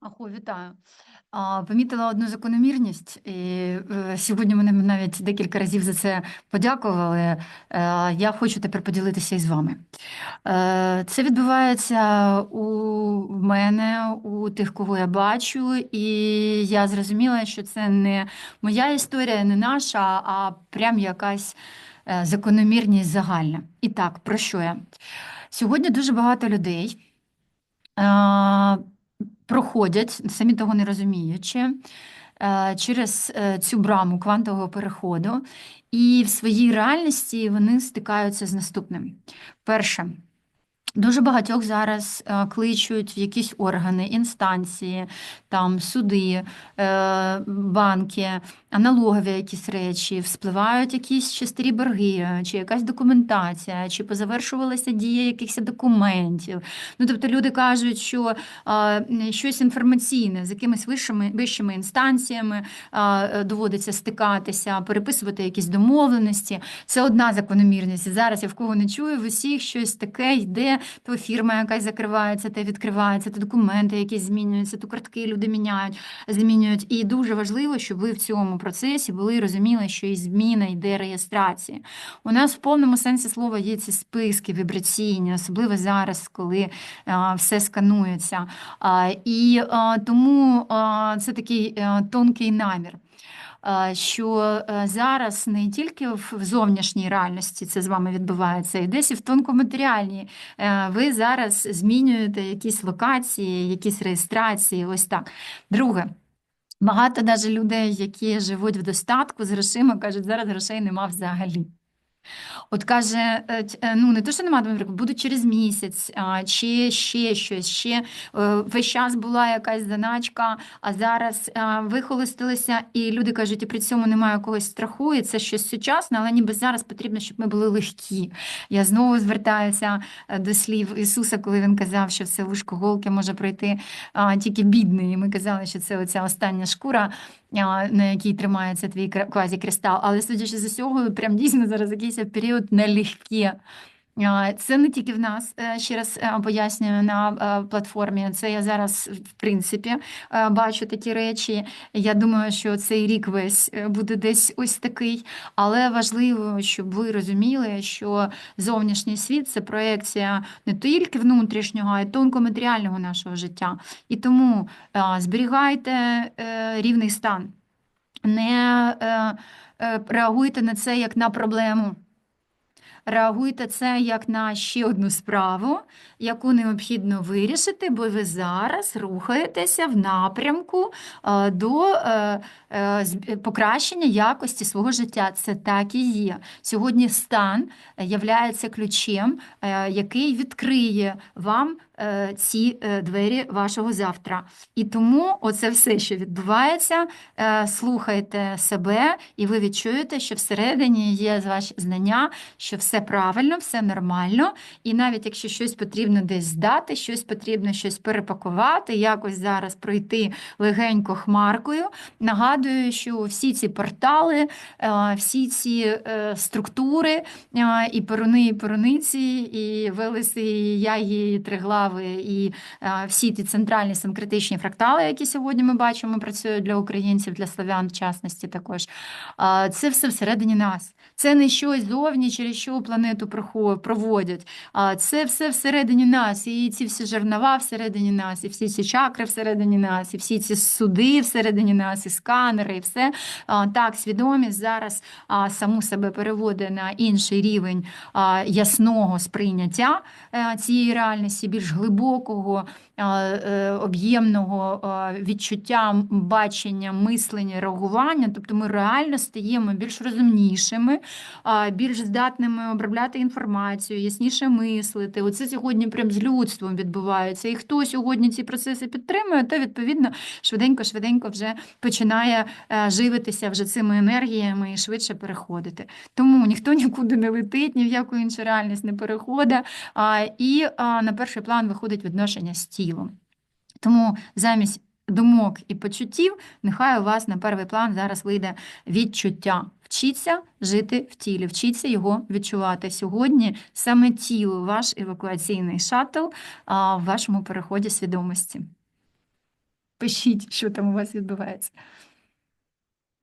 Ахо, вітаю. А, Помітила одну закономірність, і е, сьогодні мене навіть декілька разів за це подякували. Е, Я хочу тепер поділитися із вами. Е, Це відбувається у мене, у тих, кого я бачу, і я зрозуміла, що це не моя історія, не наша, а прям якась е, закономірність загальна. І так, про що я? Сьогодні дуже багато людей. Проходять, самі того не розуміючи, е, через е, цю браму квантового переходу, і в своїй реальності вони стикаються з наступним. Перше. Дуже багатьох зараз е, кличуть в якісь органи, інстанції, там суди, е, банки, налогові якісь речі, вспливають якісь старі борги, чи якась документація, чи позавершувалася дія якихось документів. Ну, тобто люди кажуть, що е, щось інформаційне з якимись вищими, вищими інстанціями е, доводиться стикатися, переписувати якісь домовленості. Це одна закономірність. Зараз я в кого не чую, в усіх щось таке йде, то фірма якась закривається, те відкривається, то документи якісь змінюються, то картки люди міняють, змінюють. І дуже важливо, щоб ви в цьому процесі були і розуміли, що і зміна йде реєстрації. У нас в повному сенсі слова є ці списки вібраційні, особливо зараз, коли все сканується. І тому це такий тонкий намір. А, Що е, зараз не тільки в в зовнішній реальності це з вами відбувається, і десь і в тонкоматеріальній. Е, Ви зараз змінюєте якісь локації, якісь реєстрації. Ось так. Друге. Багато навіть людей, які живуть в достатку з грошима, кажуть, зараз грошей нема взагалі. От каже, е, е, ну не то, що нема, наприклад, будуть через місяць, чи ще щось, ще е, весь час була якась заначка, а зараз вихолостилися, і люди кажуть, і при цьому немає якогось страху, і це щось сучасне, але ніби зараз потрібно, щоб ми були легкі. Я знову звертаюся до слів Ісуса, коли він казав, що все вушко голки може пройти тільки бідний. І ми казали, що це оця остання шкура, на якій тримається твій квазікристал. Але судячи з усього, прям дійсно зараз якийсь період нелегке. Це не тільки в нас, е, ще раз е, пояснюю на е, платформі. Це я зараз, в принципі, бачу такі речі. Я думаю, що цей рік весь буде десь ось такий. Але важливо, щоб ви розуміли, що зовнішній світ це проекція не тільки внутрішнього, а й тонкоматеріального нашого життя. І тому зберігайте рівний стан, не реагуйте на це як на проблему. Реагуйте це як на ще одну справу, яку необхідно вирішити, бо ви зараз рухаєтеся в напрямку е, до е, е, покращення якості свого життя. Це так і є. Сьогодні стан являється ключем, який відкриє вам ці е, двері вашого завтра. І тому оце все, що відбувається, е, слухайте себе, і ви відчуєте, що всередині є ваші знання, що все правильно, все нормально. І навіть якщо щось потрібно десь здати, щось потрібно щось перепакувати, якось зараз пройти легенько хмаркою. Нагадую, що всі ці портали, е, всі ці е, структури, е, і перуни, і перуниці, і велеси, і ягі, і триглави, і е, всі ті центральні санкритичні фрактали, які сьогодні ми бачимо, працюють для українців, для славян, в частності також. Це все всередині нас. Це не щось зовні, через що планету проводять. Це все всередині нас. І ці всі жернова всередині нас, і всі ці чакри всередині нас, і всі ці суди всередині нас, і сканери, і все. Так, свідомість зараз саму себе переводить на інший рівень ясного сприйняття е, цієї реальності, більш глибокого, об'ємного е, відчуття, бачення, мислення, реагування. Тобто ми реально стаємо більш розумнішими, більш здатними обробляти інформацію, ясніше мислити. Оце сьогодні прям з людством відбувається. І хто сьогодні ці процеси підтримує, то відповідно швиденько-швиденько вже починає е, живитися вже цими енергіями і швидше переходити. Тому ніхто нікуди не летить, ні в яку іншу реальність не переходить. І на перший план виходить відношення з тілом. Тому замість думок і почуттів, нехай у вас на перший план зараз вийде відчуття. Вчіться жити в тілі, вчіться його відчувати. Сьогодні саме тіло, ваш евакуаційний шаттл в вашому переході свідомості. Пишіть, що там у вас відбувається.